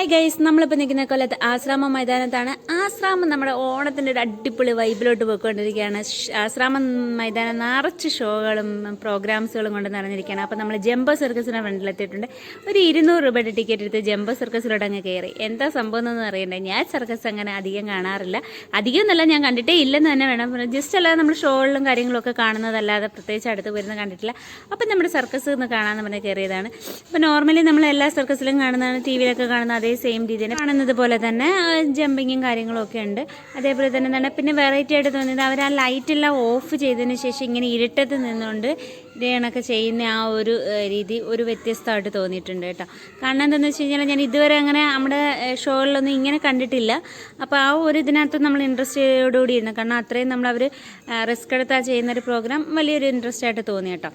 Hi guys നമ്മളിപ്പോൾ നിൽക്കുന്ന കൊല്ലത്ത് ആശ്രാമ മൈതാനത്താണ്. ആശ്രാമം നമ്മുടെ ഓണത്തിന്റെ ഒരു അടിപൊളി വൈബിലോട്ട് പോയിക്കൊണ്ടിരിക്കുകയാണ്. ആശ്രാമ മൈതാനം നിറച്ച് ഷോകളും പ്രോഗ്രാംസുകളും കൊണ്ട് നിറഞ്ഞിരിക്കുകയാണ്. അപ്പോൾ നമ്മൾ ജംബോ സർക്കസിന്റെ ഫ്രണ്ടിലെത്തിയിട്ടുണ്ട്. ഒരു ഇരുന്നൂറ് രൂപയുടെ ടിക്കറ്റ് എടുത്ത് ജംബോ സർക്കസിലോട്ട് അങ്ങ് കയറി. എന്താ സംഭവം എന്നൊന്നും അറിയണ്ടേ. ഞാൻ സർക്കസ് അങ്ങനെ അധികം കാണാറില്ല. അധികം എന്നല്ല ഞാൻ കണ്ടിട്ടേ ഇല്ലെന്ന് തന്നെ വേണം. ജസ്റ്റ് അല്ലാതെ നമ്മൾ ഷോകളിലും കാര്യങ്ങളൊക്കെ കാണുന്നതല്ലാതെ പ്രത്യേകിച്ച് അടുത്ത് വരുന്ന കണ്ടിട്ടില്ല. അപ്പം നമ്മുടെ സർക്കസ് ഒന്ന് കാണാമെന്ന് പറഞ്ഞ് കയറിയതാണ്. അപ്പോൾ നോർമലി നമ്മൾ എല്ലാ സർക്കസിലും കാണുന്നതാണ്. ടി വിയിലൊക്കെ കാണുന്ന അതേ സെയിം രീതിയിൽ കാണുന്നത് പോലെ തന്നെ ജമ്പിങ്ങും കാര്യങ്ങളും ഒക്കെ ഉണ്ട്. അതേപോലെ തന്നെ എന്താണ് പിന്നെ വെറൈറ്റി ആയിട്ട് തോന്നിയത് അവർ ആ ലൈറ്റ് എല്ലാം ഓഫ് ചെയ്തതിന് ശേഷം ഇങ്ങനെ ഇരുട്ടത്ത് നിന്നുകൊണ്ട് ഇതേ ചെയ്യുന്ന ആ ഒരു രീതി ഒരു വ്യത്യസ്തമായിട്ട് തോന്നിയിട്ടുണ്ട് കേട്ടോ. കാരണം എന്താണെന്ന് വെച്ച് കഴിഞ്ഞാൽ ഞാൻ ഇതുവരെ അങ്ങനെ നമ്മുടെ ഷോകളിലൊന്നും ഇങ്ങനെ കണ്ടിട്ടില്ല. അപ്പോൾ ആ ഒരു ഇതിനകത്ത് നമ്മൾ ഇൻട്രസ്റ്റോടുകൂടി ഇരുന്നു. കാരണം അത്രയും നമ്മൾ അവർ റിസ്ക് എടുത്താൽ ചെയ്യുന്ന ഒരു പ്രോഗ്രാം വലിയൊരു ഇൻട്രസ്റ്റ് ആയിട്ട് തോന്നി കേട്ടോ.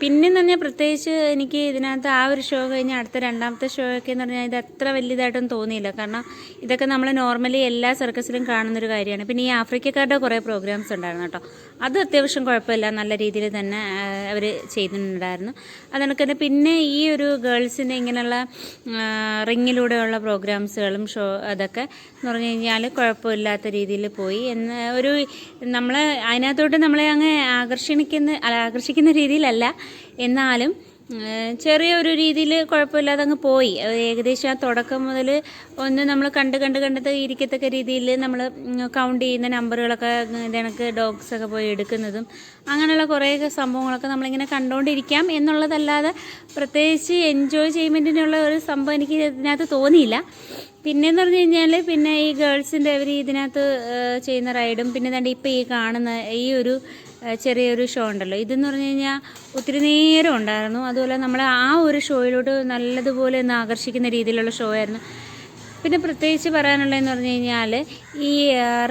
പിന്നെ പറഞ്ഞാൽ പ്രത്യേകിച്ച് എനിക്ക് ഇതിനകത്ത് ആ ഒരു ഷോ കഴിഞ്ഞ് അടുത്ത രണ്ടാമത്തെ ഷോ ഒക്കെ എന്ന് പറഞ്ഞാൽ ഇത് അത്ര വലിയതായിട്ടൊന്നും തോന്നിയില്ല. കാരണം ഇതൊക്കെ നമ്മൾ നോർമലി എല്ലാ സർക്കസിലും കാണുന്നൊരു കാര്യമാണ്. പിന്നെ ഈ ആഫ്രിക്കക്കാരുടെ കുറേ പ്രോഗ്രാംസ് ഉണ്ടായിരുന്നു കേട്ടോ. അത് അത്യാവശ്യം കുഴപ്പമില്ല. നല്ല രീതിയിൽ തന്നെ അവർ ചെയ്യുന്നുണ്ടായിരുന്നു അതുകൊണ്ട് തന്നെ പിന്നെ ഈ ഒരു ഗേൾസിന്റെ ഇങ്ങനെയുള്ള റിങ്ങിലൂടെയുള്ള പ്രോഗ്രാംസുകളും ഷോ അതൊക്കെ എന്ന് പറഞ്ഞു കഴിഞ്ഞാൽ കുഴപ്പമില്ലാത്ത രീതിയിൽ പോയി. എന്ന് ഒരു നമ്മൾ അതിനകത്തോട്ട് നമ്മളെ അങ്ങ് ആകർഷിക്കുന്ന ആകർഷിക്കുന്ന രീതിയിലല്ല. എന്നാലും ഏഹ് ചെറിയൊരു രീതിയിൽ കുഴപ്പമില്ലാതെ അങ്ങ് പോയി. ഏകദേശം ആ തുടക്കം മുതൽ ഒന്ന് നമ്മൾ കണ്ട് കണ്ട് കണ്ടത് ഇരിക്കത്തക്ക രീതിയിൽ നമ്മൾ കൗണ്ട് ചെയ്യുന്ന നമ്പറുകളൊക്കെ ഇതണക്ക് ഡോഗ്സൊക്കെ പോയി എടുക്കുന്നതും അങ്ങനെയുള്ള കുറേ സംഭവങ്ങളൊക്കെ നമ്മളിങ്ങനെ കണ്ടുകൊണ്ടിരിക്കാം എന്നുള്ളതല്ലാതെ പ്രത്യേകിച്ച് എൻജോയ് ചെയ്യുമെന്റിനുള്ള ഒരു സംഭവം എനിക്ക് ഇതിനകത്ത് തോന്നിയില്ല. പിന്നെന്ന് പറഞ്ഞു കഴിഞ്ഞാൽ പിന്നെ ഈ ഗേൾസിന്റെ അവർ ഇതിനകത്ത് ചെയ്യുന്ന റൈഡും പിന്നെ തന്നെ ഇപ്പോൾ ഈ കാണുന്ന ഈ ഒരു ചെറിയൊരു ഷോ ഉണ്ടല്ലോ. ഇതെന്ന് പറഞ്ഞു കഴിഞ്ഞാൽ ഒത്തിരി നേരം ഉണ്ടായിരുന്നു. അതുപോലെ നമ്മൾ ആ ഒരു ഷോയിലോട്ട് നല്ലതുപോലെ ഒന്ന് ആകർഷിക്കുന്ന രീതിയിലുള്ള ഷോ ആയിരുന്നു. പിന്നെ പ്രത്യേകിച്ച് പറയാനുള്ളതെന്ന് പറഞ്ഞു കഴിഞ്ഞാൽ ഈ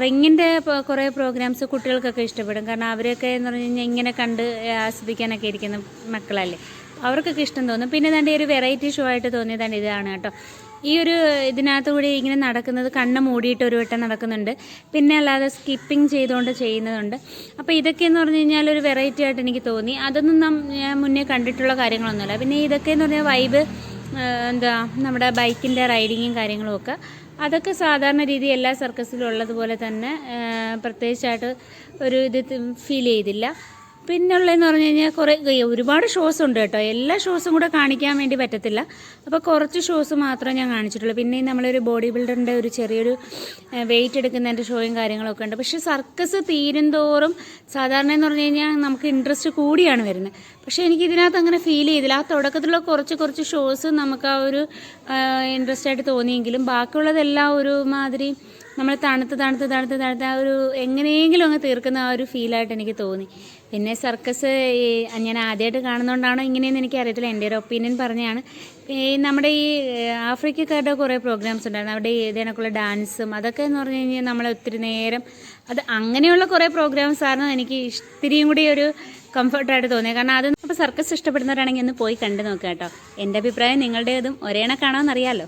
റിങ്ങിന്റെ കുറേ പ്രോഗ്രാംസ് കുട്ടികൾക്കൊക്കെ ഇഷ്ടപ്പെടും. കാരണം അവരൊക്കെ എന്ന് പറഞ്ഞു കഴിഞ്ഞാൽ ഇങ്ങനെ കണ്ട് ആസ്വദിക്കാനൊക്കെ ഇരിക്കുന്ന മക്കളല്ലേ. അവർക്കൊക്കെ ഇഷ്ടം തോന്നും. പിന്നെ തന്റെ ഒരു വെറൈറ്റി ഷോ ആയിട്ട് തോന്നിയതാണ് ഇതാണ് കേട്ടോ. ഈ ഒരു ഇതിനകത്ത് കൂടി ഇങ്ങനെ നടക്കുന്നത് കണ്ണ് മൂടിയിട്ട് ഒരു വട്ടം നടക്കുന്നുണ്ട്. പിന്നെ അല്ലാതെ സ്കിപ്പിംഗ് ചെയ്തുകൊണ്ട് ചെയ്യുന്നതുണ്ട്. അപ്പോൾ ഇതൊക്കെ എന്ന് പറഞ്ഞു കഴിഞ്ഞാൽ ഒരു വെറൈറ്റി ആയിട്ട് എനിക്ക് തോന്നി. അതൊന്നും നാം ഞാൻ മുന്നേ കണ്ടിട്ടുള്ള കാര്യങ്ങളൊന്നുമില്ല. പിന്നെ ഇതൊക്കെ എന്ന് പറഞ്ഞാൽ വൈബ് എന്താ നമ്മുടെ ബൈക്കിന്റെ റൈഡിങ്ങും കാര്യങ്ങളും ഒക്കെ. അതൊക്കെ സാധാരണ രീതി എല്ലാ സർക്കസിലും ഉള്ളതുപോലെ തന്നെ പ്രത്യേകിച്ചായിട്ട് ഒരു ഇത് ഫീൽ ചെയ്തില്ല. പിന്നുള്ളതെന്ന് പറഞ്ഞു കഴിഞ്ഞാൽ കുറേ ഒരുപാട് ഷോസ് ഉണ്ട് കേട്ടോ. എല്ലാ ഷോസും കൂടെ കാണിക്കാൻ വേണ്ടി പറ്റത്തില്ല. അപ്പോൾ കുറച്ച് ഷോസ് മാത്രമേ ഞാൻ കാണിച്ചിട്ടുള്ളൂ. പിന്നെ നമ്മളൊരു ബോഡി ബിൽഡറിന്റെ ഒരു ചെറിയൊരു വെയിറ്റ് എടുക്കുന്നതിന്റെ ഷോയും കാര്യങ്ങളൊക്കെ ഉണ്ട്. പക്ഷേ സർക്കസ് തീരുന്തോറും സാധാരണ എന്ന് പറഞ്ഞു കഴിഞ്ഞാൽ നമുക്ക് ഇൻട്രസ്റ്റ് കൂടിയാണ് വരുന്നത്. പക്ഷേ എനിക്ക് ഇതിനകത്ത് അങ്ങനെ ഫീൽ ചെയ്തില്ല. ആ തുടക്കത്തിലുള്ള കുറച്ച് കുറച്ച് ഷോസ് നമുക്ക് ആ ഒരു ഇൻട്രസ്റ്റ് ആയിട്ട് തോന്നിയെങ്കിലും ബാക്കിയുള്ളതെല്ലാം ഒരു മാതിരി നമ്മൾ തണുത്ത് തണുത്ത് തണുത്ത് തണുത്ത് ആ ഒരു എങ്ങനെയെങ്കിലും അങ്ങ് തീർക്കുന്ന ആ ഒരു ഫീലായിട്ട് എനിക്ക് തോന്നി. പിന്നെ സർക്കസ് ഞാൻ ആദ്യമായിട്ട് കാണുന്നതുകൊണ്ടാണോ ഇങ്ങനെയെന്ന് എനിക്ക് അറിയത്തില്ല എന്റെ ഒരു ഒപ്പീനിയൻ പറഞ്ഞാണ്. ഈ നമ്മുടെ ഈ ആഫ്രിക്കക്കാരുടെ കുറേ പ്രോഗ്രാംസ് ഉണ്ടായിരുന്നു. അവിടെ ഈ ഇതിനൊക്കെയുള്ള ഡാൻസും അതൊക്കെ എന്ന് പറഞ്ഞു കഴിഞ്ഞാൽ നമ്മളെ ഒത്തിരി നേരം അത് അങ്ങനെയുള്ള കുറേ പ്രോഗ്രാംസ് ആയിരുന്നു എനിക്ക് ഇത്തിരിയും കൂടി ഒരു കംഫർട്ടായിട്ട് തോന്നിയത്. കാരണം അത് അപ്പോൾ സർക്കസ് ഇഷ്ടപ്പെടുന്നവരാണെങ്കിൽ ഒന്ന് പോയി കണ്ടു നോക്കാം കേട്ടോ. എന്റെ അഭിപ്രായം നിങ്ങളുടേതും. ഒരേണക്കാണോ എന്നറിയാമല്ലോ